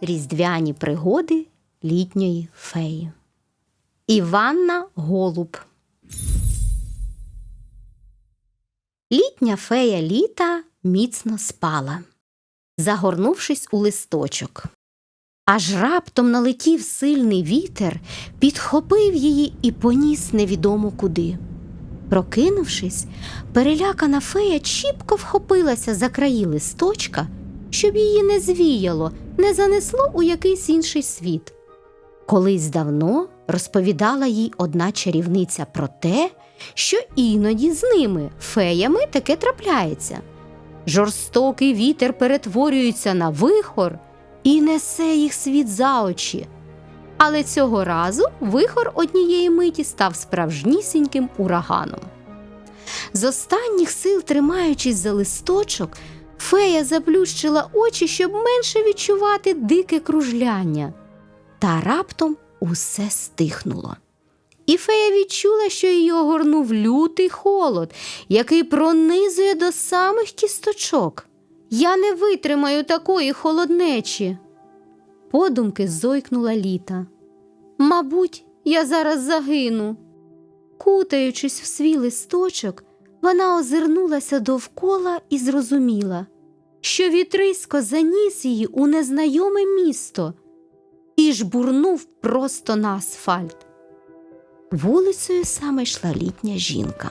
різдвяні пригоди літньої феї. Іванна Голуб. Літня фея літа міцно спала, загорнувшись у листочок. Аж раптом налетів сильний вітер, підхопив її і поніс невідомо куди. Прокинувшись, перелякана фея чіпко вхопилася за краї листочка, щоб її не звіяло, не занесло у якийсь інший світ. Колись давно розповідала їй одна чарівниця про те, що іноді з ними, феями, таке трапляється. Жорстокий вітер перетворюється на вихор і несе їх світ за очі. Але цього разу вихор однієї миті став справжнісіньким ураганом. З останніх сил, тримаючись за листочок, фея заплющила очі, щоб менше відчувати дике кружляння. Та раптом усе стихнуло. І фея відчула, що її огорнув лютий холод, який пронизує до самих кісточок. Я не витримаю такої холоднечі. Подумки зойкнула літа. Мабуть, я зараз загину. Кутаючись в свій листочок, вона озирнулася довкола і зрозуміла, що вітрисько заніс її у незнайоме місто і жбурнув просто на асфальт. Вулицею саме йшла літня жінка.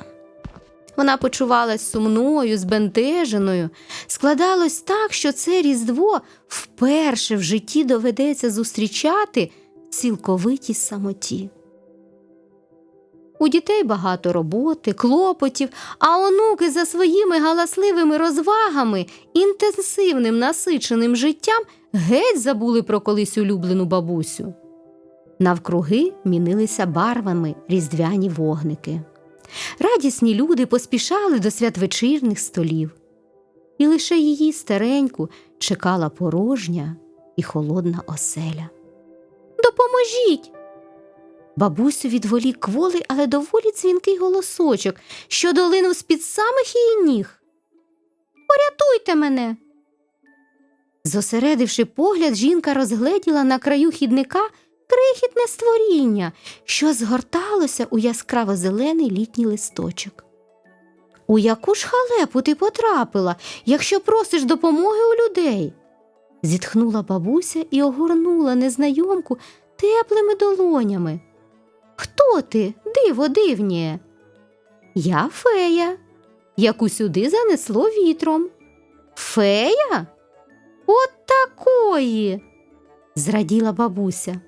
Вона почувалась сумною, збентеженою. Складалось так, що це Різдво вперше в житті доведеться зустрічати в цілковитій самоті. У дітей багато роботи, клопотів, а онуки за своїми галасливими розвагами, інтенсивним насиченим життям геть забули про колись улюблену бабусю. Навкруги мінилися барвами різдвяні вогники. Радісні люди поспішали до святвечірних столів, і лише її стареньку чекала порожня і холодна оселя. Допоможіть! Бабусю відволік кволий, але доволі дзвінкий голосочок, що долинув з-під самих її ніг. Порятуйте мене. Зосередивши погляд, жінка розгледіла на краю хідника крихітне створіння, що згорталося у яскраво зелений літній листочок. У яку ж халепу ти потрапила, якщо просиш допомоги у людей? зітхнула бабуся і огорнула незнайомку теплими долонями. Хто ти, диво дивнє? Я фея, яку сюди занесло вітром. Фея? От такої. зраділа бабуся.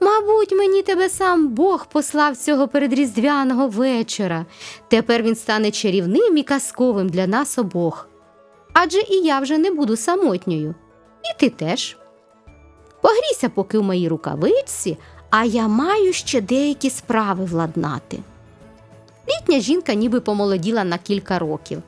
Мабуть, мені тебе сам Бог послав цього передріздвяного вечора. Тепер він стане чарівним і казковим для нас обох. Адже і я вже не буду самотньою, і ти теж. Погрійся поки в моїй рукавичці, а я маю ще деякі справи владнати. Літня жінка ніби помолоділа на кілька років.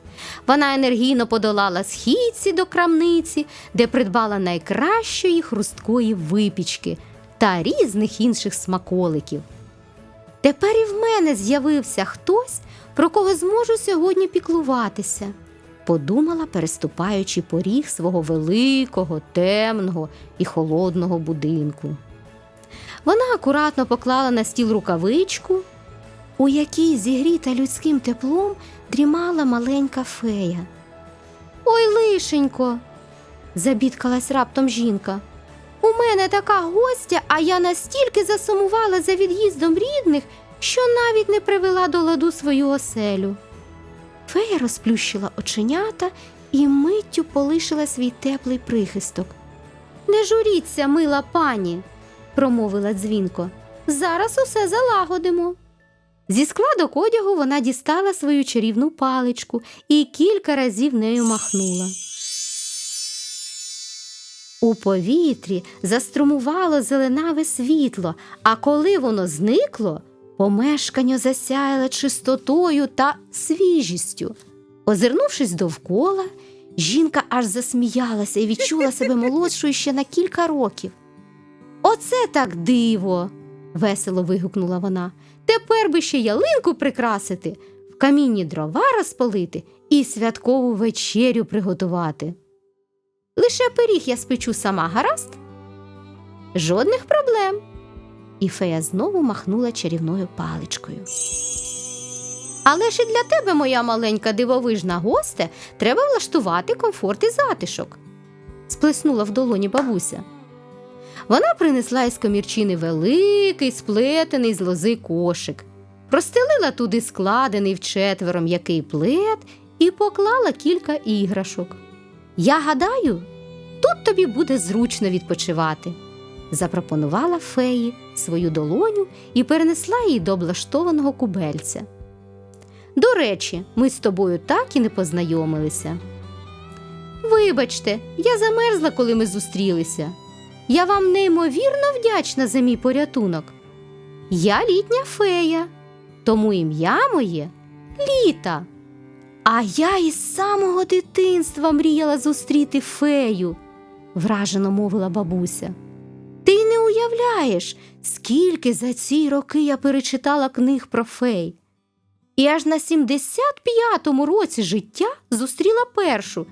Вона енергійно подолала східці до крамниці, де придбала найкращої хрусткої випічки та різних інших смаколиків. Тепер і в мене з'явився хтось, про кого зможу сьогодні піклуватися, подумала, переступаючи поріг свого великого, темного і холодного будинку. Вона акуратно поклала на стіл рукавичку, у якій зігріта людським теплом дрімала маленька фея. Ой, лишенько, забідкалась раптом жінка. У мене така гостя, а я настільки засумувала за від'їздом рідних, що навіть не привела до ладу свою оселю. Фея розплющила оченята і миттю полишила свій теплий прихисток. Не журіться, мила пані, промовила дзвінко. Зараз усе залагодимо. Зі складок одягу вона дістала свою чарівну паличку і кілька разів нею махнула. У повітрі заструмувало зеленаве світло, а коли воно зникло, помешкання засяяло чистотою та свіжістю. Озирнувшись довкола, жінка аж засміялася і відчула себе молодшою ще на кілька років. Оце так диво. весело вигукнула вона. Тепер би ще ялинку прикрасити, в камінні дрова розпалити і святкову вечерю приготувати. Лише пиріг я спечу сама, гаразд? Жодних проблем. І фея знову махнула чарівною паличкою. Але ж і для тебе, моя маленька дивовижна госте, треба влаштувати комфорт і затишок. сплеснула в долоні бабуся. Вона принесла із комірчини великий, сплетений з лози кошик, простелила туди складений вчетверо м'який плед і поклала кілька іграшок. Я гадаю, тут тобі буде зручно відпочивати, запропонувала феї свою долоню і перенесла її до облаштованого кубельця. До речі, ми з тобою так і не познайомилися. Вибачте, я замерзла, коли ми зустрілися. Я вам неймовірно вдячна за мій порятунок. Я літня фея, тому ім'я моє літа. А я із самого дитинства мріяла зустріти фею, вражено мовила бабуся. Ти не уявляєш, скільки за ці роки я перечитала книг про фей. І аж на 75-му році життя зустріла першу,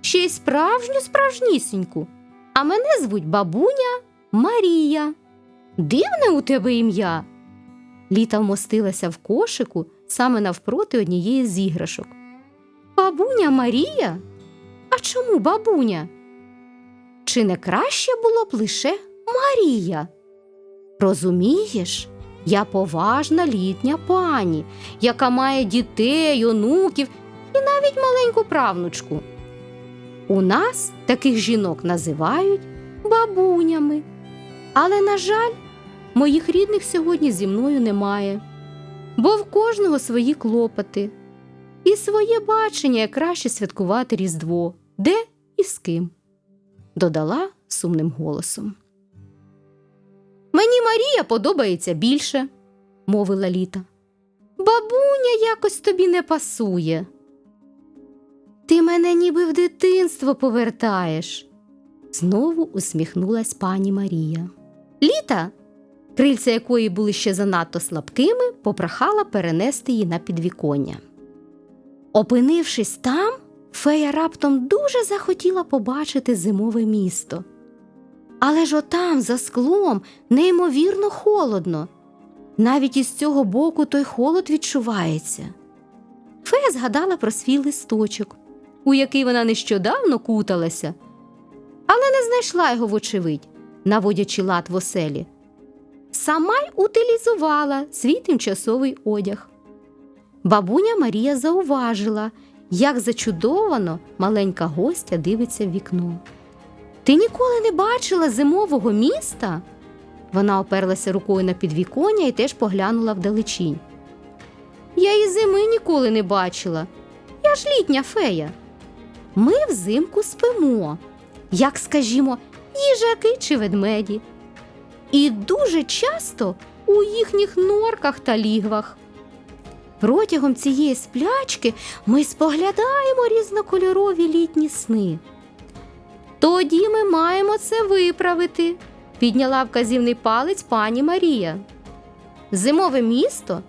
ще й справжню справжнісіньку. А мене звуть бабуня Марія. Дивне у тебе ім'я. Літа вмостилася в кошику саме навпроти однієї з іграшок. Бабуня Марія? А чому бабуня? Чи не краще було б лише Марія? Розумієш, я поважна літня пані, яка має дітей, онуків і навіть маленьку правнучку. У нас таких жінок називають бабунями. Але, на жаль, моїх рідних сьогодні зі мною немає, бо в кожного свої клопоти і своє бачення, як краще святкувати Різдво, де і з ким, додала сумним голосом. Мені Марія подобається більше, мовила Літа. Бабуня якось тобі не пасує. Ти мене ніби в дитинство повертаєш, знову усміхнулась пані Марія. Літа, крильця якої були ще занадто слабкими, попрохала перенести її на підвіконня. Опинившись там, фея раптом дуже захотіла побачити зимове місто. Але ж отам, за склом, неймовірно холодно. Навіть із цього боку той холод відчувається. Фея згадала про свій листочок, у який вона нещодавно куталася, але не знайшла його, вочевидь, наводячи лад в оселі. Сама й утилізувала свій тимчасовий одяг. Бабуня Марія зауважила, як зачудовано маленька гостя дивиться в вікно. Ти ніколи не бачила зимового міста? Вона оперлася рукою на підвіконня і теж поглянула вдалечінь. Я і зими ніколи не бачила. Я ж літня фея. Ми взимку спимо, як, скажімо, їжаки чи ведмеді. І дуже часто у їхніх норках та лігвах. Протягом цієї сплячки ми споглядаємо різнокольорові літні сни. Тоді ми маємо це виправити, підняла вказівний палець пані Марія. Зимове місто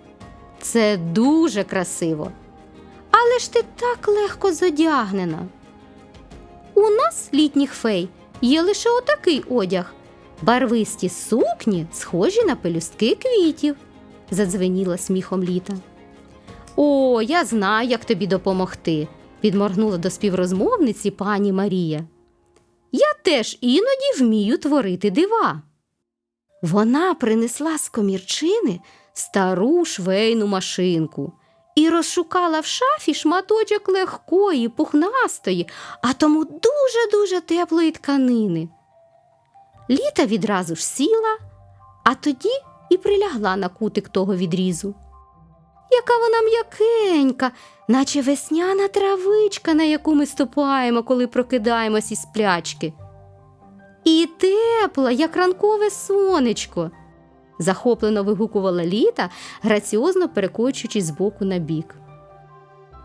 це дуже красиво. Але ж ти так легко зодягнена. У нас, літніх фей, є лише отакий одяг. Барвисті сукні, схожі на пелюстки квітів, задзвеніла сміхом літа. О, я знаю, як тобі допомогти, підморгнула до співрозмовниці пані Марія. Я теж іноді вмію творити дива. Вона принесла з комірчини стару швейну машинку і розшукала в шафі шматочок легкої, пухнастої, а тому дуже-дуже теплої тканини. Літа відразу ж сіла, а тоді і прилягла на кутик того відрізу. Яка вона м'якенька, наче весняна травичка, на яку ми ступаємо, коли прокидаємось із сплячки. І тепла, як ранкове сонечко, захоплено вигукувала літа, граціозно перекочуючись з боку на бік.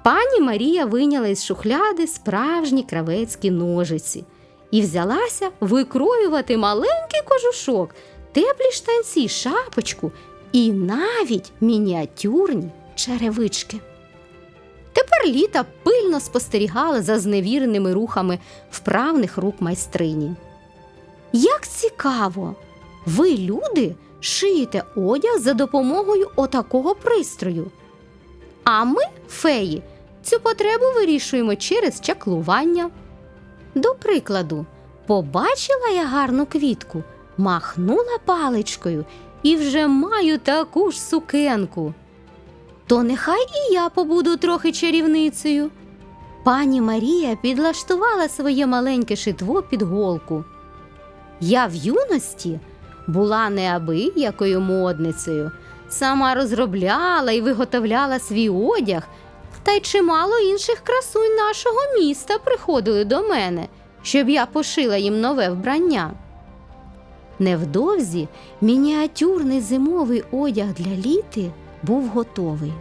Пані Марія вийняла із шухляди справжні кравецькі ножиці і взялася викроювати маленький кожушок, теплі штанці, шапочку і навіть мініатюрні черевички. Тепер літа пильно спостерігала за зневіреними рухами вправних рук майстрині. Як цікаво! Ви, люди, шиєте одяг за допомогою отакого пристрою. А ми, феї, цю потребу вирішуємо через чаклування. До прикладу, побачила я гарну квітку, махнула паличкою і вже маю таку ж сукенку. То нехай і я побуду трохи чарівницею. Пані Марія підлаштувала своє маленьке шитво під голку. Я в юності була неабиякою модницею, сама розробляла і виготовляла свій одяг, та й чимало інших красунь нашого міста приходили до мене, щоб я пошила їм нове вбрання. Невдовзі мініатюрний зимовий одяг для літи був готовий.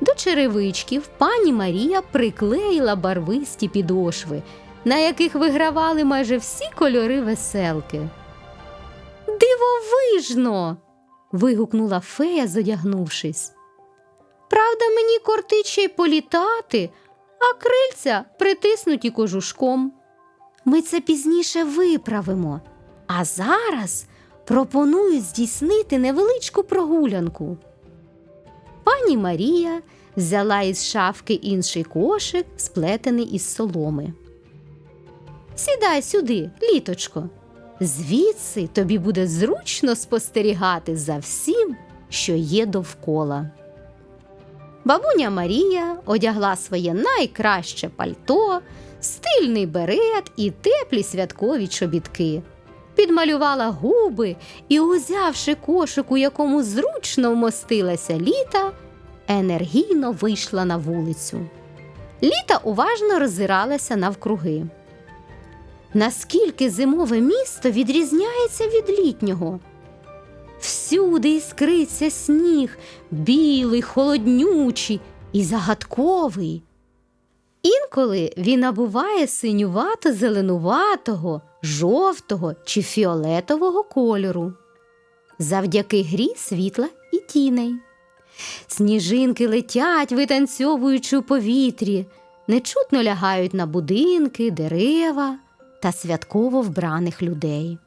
До черевичків пані Марія приклеїла барвисті підошви, на яких вигравали майже всі кольори веселки. Дивовижно. вигукнула фея, зодягнувшись. Правда, мені кортить й політати, а крильця притиснуті кожушком. Ми це пізніше виправимо. А зараз пропоную здійснити невеличку прогулянку. Пані Марія взяла із шафки інший кошик, сплетений із соломи. Сідай сюди, літочко. Звідси тобі буде зручно спостерігати за всім, що є довкола. Бабуня Марія одягла своє найкраще пальто, стильний берет і теплі святкові чобітки. Підмалювала губи і, узявши кошик, у якому зручно вмостилася літа, енергійно вийшла на вулицю. Літа уважно роззиралася навкруги. Наскільки зимове місто відрізняється від літнього? Всюди іскриться сніг, білий, холоднючий і загадковий. Інколи він набуває синювато зеленуватого, жовтого чи фіолетового кольору. Завдяки грі світла і тіней. Сніжинки летять, витанцьовуючи у повітрі, нечутно лягають на будинки, дерева та святково вбраних людей.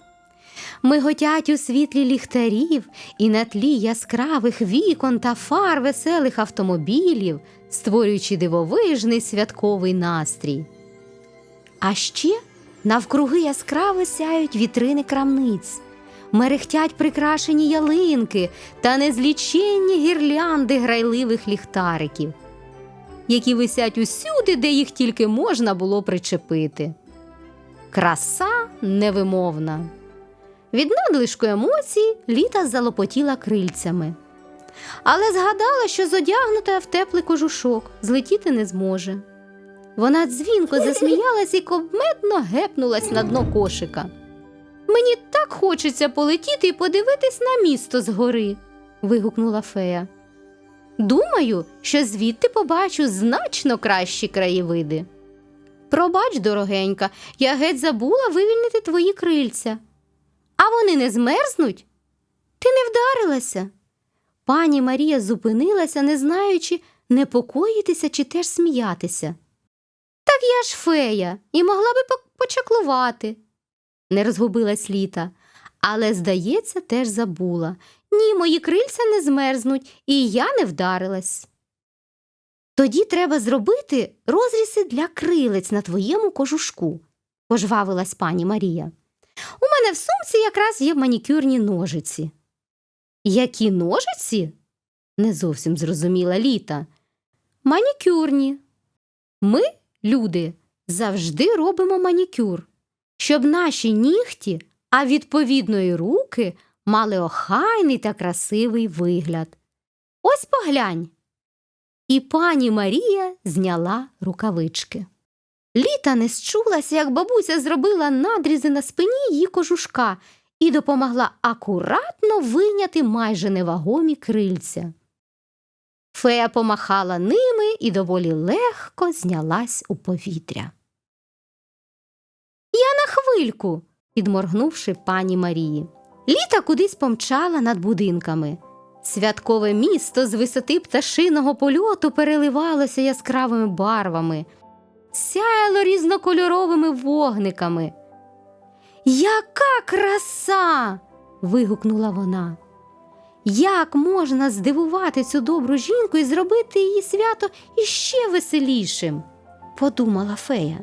Миготять у світлі ліхтарів і на тлі яскравих вікон та фар веселих автомобілів, створюючи дивовижний святковий настрій. А ще навкруги яскраво сяють вітрини крамниць, мерехтять прикрашені ялинки та незліченні гірлянди грайливих ліхтариків, які висять усюди, де їх тільки можна було причепити. Краса невимовна. Від надлишку емоцій літа залопотіла крильцями. Але згадала, що зодягнута в теплий кожушок злетіти не зможе. Вона дзвінко засміялась і кобмедно гепнулась на дно кошика. Мені так хочеться полетіти і подивитись на місто згори, вигукнула фея. Думаю, що звідти побачу значно кращі краєвиди. Пробач, дорогенька, я геть забула вивільнити твої крильця. А вони не змерзнуть? Ти не вдарилася. Пані Марія зупинилася, не знаючи, непокоїтися чи теж сміятися. Так я ж фея і могла би почаклувати, не розгубилась літа, але, здається, теж забула. Ні, мої крильця не змерзнуть, і я не вдарилась. Тоді треба зробити розрізи для крилець на твоєму кожушку, пожвавилась пані Марія. У мене в сумці якраз є манікюрні ножиці. Які ножиці? не зовсім зрозуміла літа. Манікюрні. Ми, люди, завжди робимо манікюр, щоб наші нігті, а відповідно і руки, мали охайний та красивий вигляд. Ось поглянь. І пані Марія зняла рукавички. Літа не счулася, як бабуся зробила надрізи на спині її кожушка і допомогла акуратно вийняти майже невагомі крильця. Фея помахала ними і доволі легко знялась у повітря. Я на хвильку, підморгнувши пані Марії. Літа кудись помчала над будинками. Святкове місто з висоти пташиного польоту переливалося яскравими барвами, сяяло різнокольоровими вогниками. Яка краса! вигукнула вона. Як можна здивувати цю добру жінку і зробити її свято іще веселішим? подумала фея.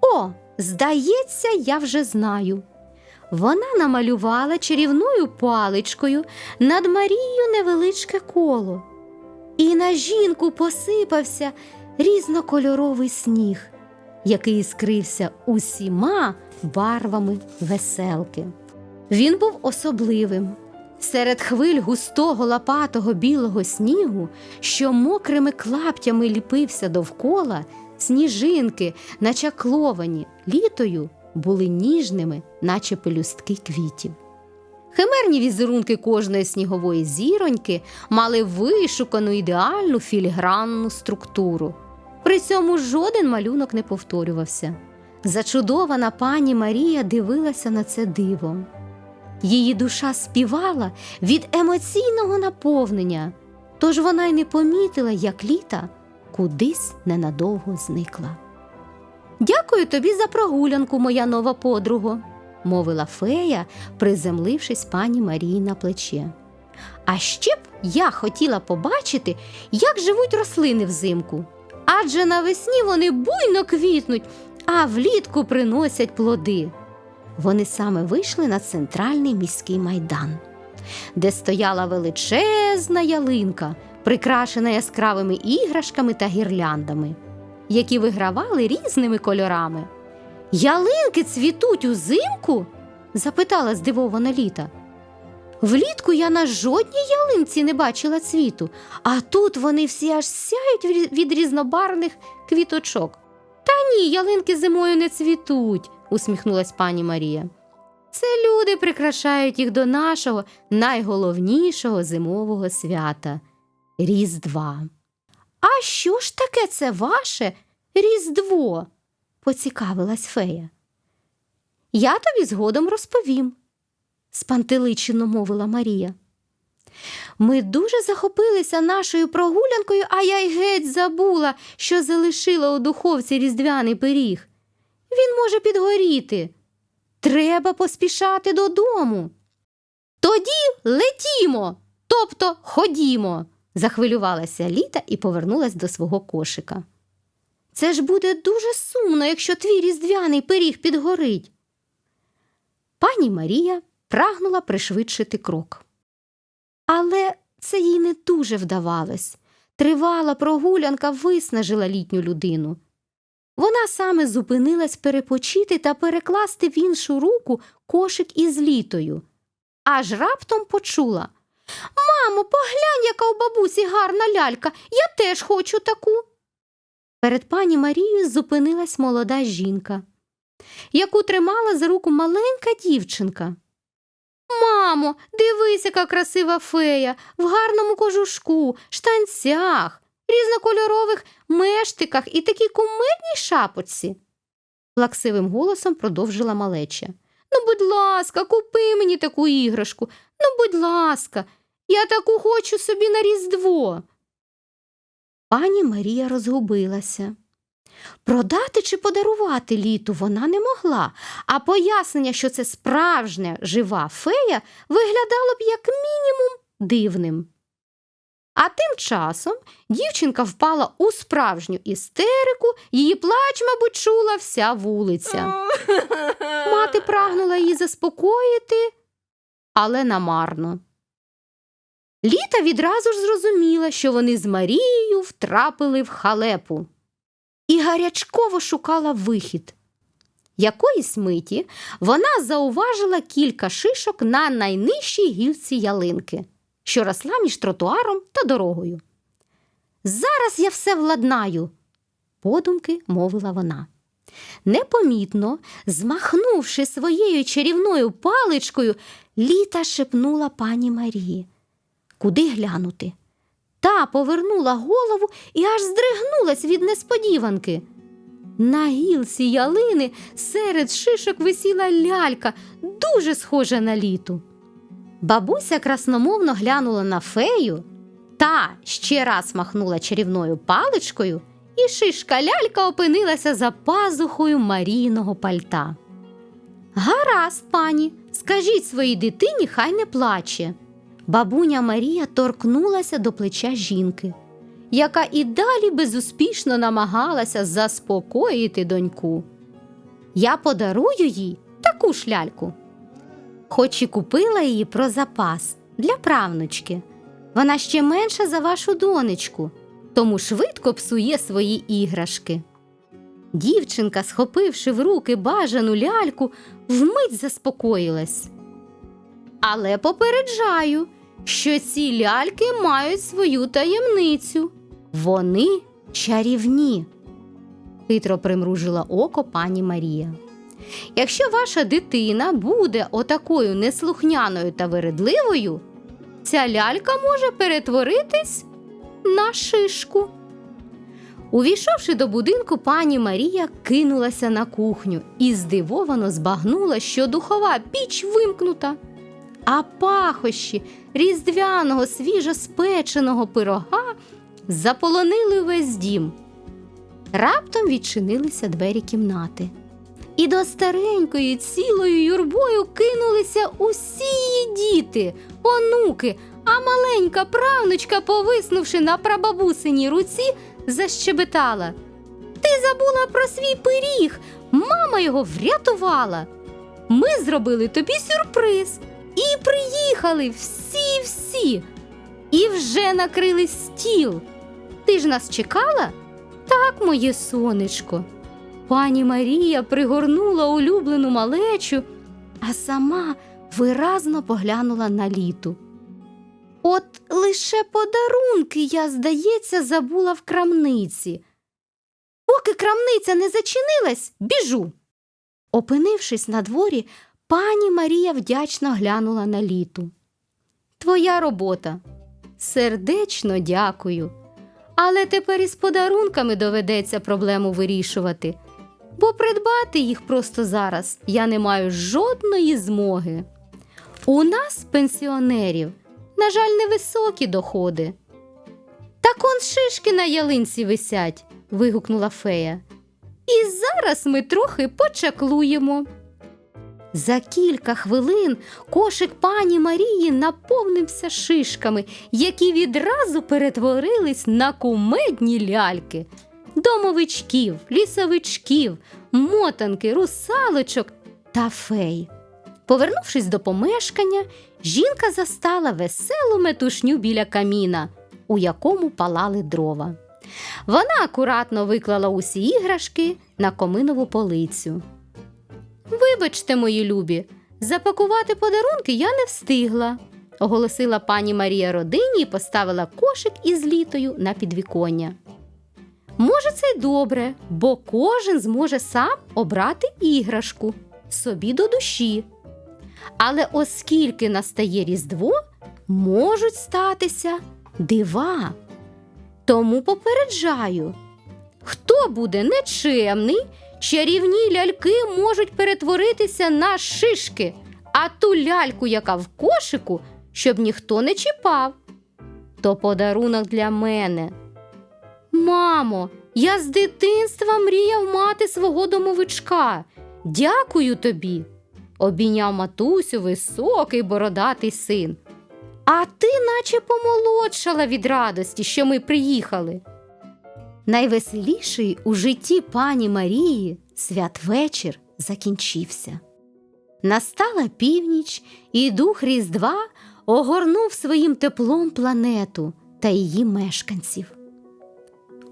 О, здається, я вже знаю. Вона намалювала чарівною паличкою над Марією невеличке коло, і на жінку посипався різнокольоровий сніг, який скрився усіма барвами веселки. Він був особливим. Серед хвиль густого лопатого білого снігу, що мокрими клаптями ліпився довкола, сніжинки, начакловані літою, були ніжними, наче пелюстки квітів. Химерні візерунки кожної снігової зіроньки мали вишукану ідеальну філігранну структуру. При цьому жоден малюнок не повторювався. Зачудована пані Марія дивилася на це дивом. Її душа співала від емоційного наповнення, тож вона й не помітила, як літа кудись ненадовго зникла. Дякую тобі за прогулянку, моя нова подруго, мовила фея, приземлившись пані Марії на плече. А ще б я хотіла побачити, як живуть рослини взимку. Адже навесні вони буйно квітнуть, а влітку приносять плоди. Вони саме вийшли на центральний міський майдан, де стояла величезна ялинка, прикрашена яскравими іграшками та гірляндами, які вигравали різними кольорами. Ялинки цвітуть узимку? запитала здивована літа. Влітку я на жодній ялинці не бачила цвіту, а тут вони всі аж сяють від- різнобарвних квіточок. Та ні, ялинки зимою не цвітуть, усміхнулась пані Марія. Це люди прикрашають їх до нашого найголовнішого зимового свята Різдва. А що ж таке це ваше Різдво? поцікавилась фея. Я тобі згодом розповім, спантеличено мовила Марія. Ми дуже захопилися нашою прогулянкою, а я й геть забула, що залишила у духовці різдвяний пиріг. Він може підгоріти. Треба поспішати додому. Тоді летімо, тобто ходімо, захвилювалася літа і повернулась до свого кошика. Це ж буде дуже сумно, якщо твій різдвяний пиріг підгорить. Пані Марія прагнула пришвидшити крок. Але це їй не дуже вдавалось. Тривала прогулянка виснажила літню людину. Вона саме зупинилась перепочити та перекласти в іншу руку кошик із літою. Аж раптом почула Мамо, поглянь, яка у бабусі гарна лялька, я теж хочу таку. Перед пані Марією зупинилась молода жінка, яку тримала за руку маленька дівчинка. Мамо, дивись, яка красива фея в гарному кожушку, штанцях, різнокольорових мештиках і такій кумедній шапочці. Плаксивим голосом продовжила малеча. Ну, будь ласка, купи мені таку іграшку. Ну, будь ласка, я таку хочу собі на Різдво. Пані Марія розгубилася. Продати чи подарувати літу вона не могла, а пояснення, що це справжня жива фея, виглядало б як мінімум дивним. А тим часом дівчинка впала у справжню істерику, її плач, мабуть, чула вся вулиця. Мати прагнула її заспокоїти, але намарно. Літа відразу ж зрозуміла, що вони з Марією втрапили в халепу і гарячково шукала вихід. Якоїсь миті вона зауважила кілька шишок на найнижчій гілці ялинки, що росла між тротуаром та дорогою. Зараз я все владнаю, подумки мовила вона. Непомітно, змахнувши своєю чарівною паличкою, літа шепнула пані Марії. Куди глянути? Та повернула голову і аж здригнулась від несподіванки. На гілці ялини серед шишок висіла лялька, дуже схожа на літу. Бабуся красномовно глянула на фею та ще раз махнула чарівною паличкою, і шишка лялька опинилася за пазухою Марійного пальта. Гаразд, пані, скажіть своїй дитині, хай не плаче. Бабуня Марія торкнулася до плеча жінки, яка і далі безуспішно намагалася заспокоїти доньку. Я подарую їй таку ж ляльку. Хоч і купила її про запас для правнучки. Вона ще менша за вашу донечку, тому швидко псує свої іграшки. Дівчинка, схопивши в руки бажану ляльку, вмить заспокоїлась. Але попереджаю, що ці ляльки мають свою таємницю. Вони чарівні, хитро примружила око пані Марія. Якщо ваша дитина буде отакою неслухняною та вередливою, ця лялька може перетворитись на шишку. Увійшовши до будинку, пані Марія кинулася на кухню і здивовано збагнула, що духова піч вимкнута, а пахощі різдвяного свіжоспеченого пирога заполонили весь дім. Раптом відчинилися двері кімнати. І до старенької цілою юрбою кинулися усі її діти, онуки, а маленька правнучка, повиснувши на прабабусиній руці, защебетала. Ти забула про свій пиріг, мама його врятувала. Ми зробили тобі сюрприз і приїхали всі-всі, і вже накрили стіл. Ти ж нас чекала? Так, моє сонечко. Пані Марія пригорнула улюблену малечу, а сама виразно поглянула на літу. От лише подарунки я, здається, забула в крамниці. Поки крамниця не зачинилась, біжу. Опинившись на дворі, пані Марія вдячно глянула на літу. Твоя робота. Сердечно дякую. Але тепер із подарунками доведеться проблему вирішувати, бо придбати їх просто зараз я не маю жодної змоги. У нас, пенсіонерів, на жаль, невисокі доходи. Так он шишки на ялинці висять, вигукнула фея. І зараз ми трохи почаклуємо. За кілька хвилин кошик пані Марії наповнився шишками, які відразу перетворились на кумедні ляльки, домовичків, лісовичків, мотанки, русалочок та фей. Повернувшись до помешкання, жінка застала веселу метушню біля каміна, у якому палали дрова. Вона акуратно виклала усі іграшки на коминову полицю. Вибачте, мої любі, запакувати подарунки я не встигла, оголосила пані Марія родині і поставила кошик із літою на підвіконня. Може, це й добре, бо кожен зможе сам обрати іграшку собі до душі. Але оскільки настає Різдво, можуть статися дива. Тому попереджаю, хто буде нечемний, чарівні ляльки можуть перетворитися на шишки, а ту ляльку, яка в кошику, щоб ніхто не чіпав. То подарунок для мене. Мамо, я з дитинства мріяв мати свого домовичка. Дякую тобі. Обійняв матусю високий бородатий син. А ти наче помолодшала від радості, що ми приїхали. Найвеселіший у житті пані Марії святвечір закінчився. Настала північ, і дух Різдва огорнув своїм теплом планету та її мешканців.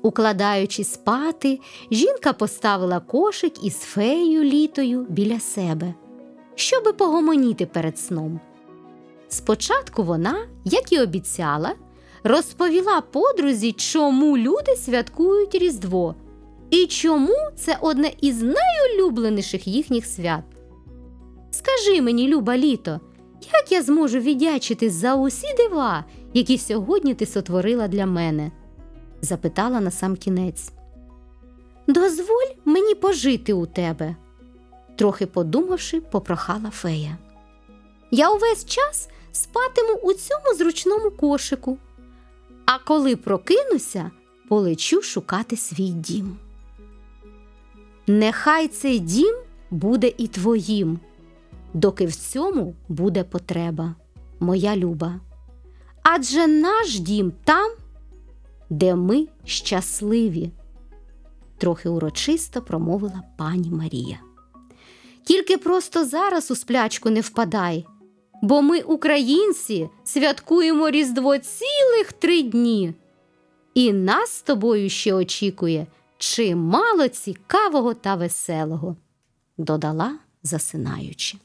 Укладаючись спати, жінка поставила кошик із феєю літою біля себе, щоби погомоніти перед сном. Спочатку вона, як і обіцяла, розповіла подрузі, чому люди святкують Різдво і чому це одне із найулюбленіших їхніх свят. Скажи мені, люба літо, як я зможу віддячити за усі дива, які сьогодні ти сотворила для мене? запитала на сам кінець. Дозволь мені пожити у тебе, трохи подумавши, попрохала фея. Я увесь час спатиму у цьому зручному кошику, а коли прокинуся, полечу шукати свій дім. Нехай цей дім буде і твоїм, доки в цьому буде потреба, моя люба. Адже наш дім там, де ми щасливі, трохи урочисто промовила пані Марія. Тільки просто зараз у сплячку не впадай, бо ми, українці, святкуємо Різдво цілих три дні. І нас з тобою ще очікує чимало цікавого та веселого, додала, засинаючи.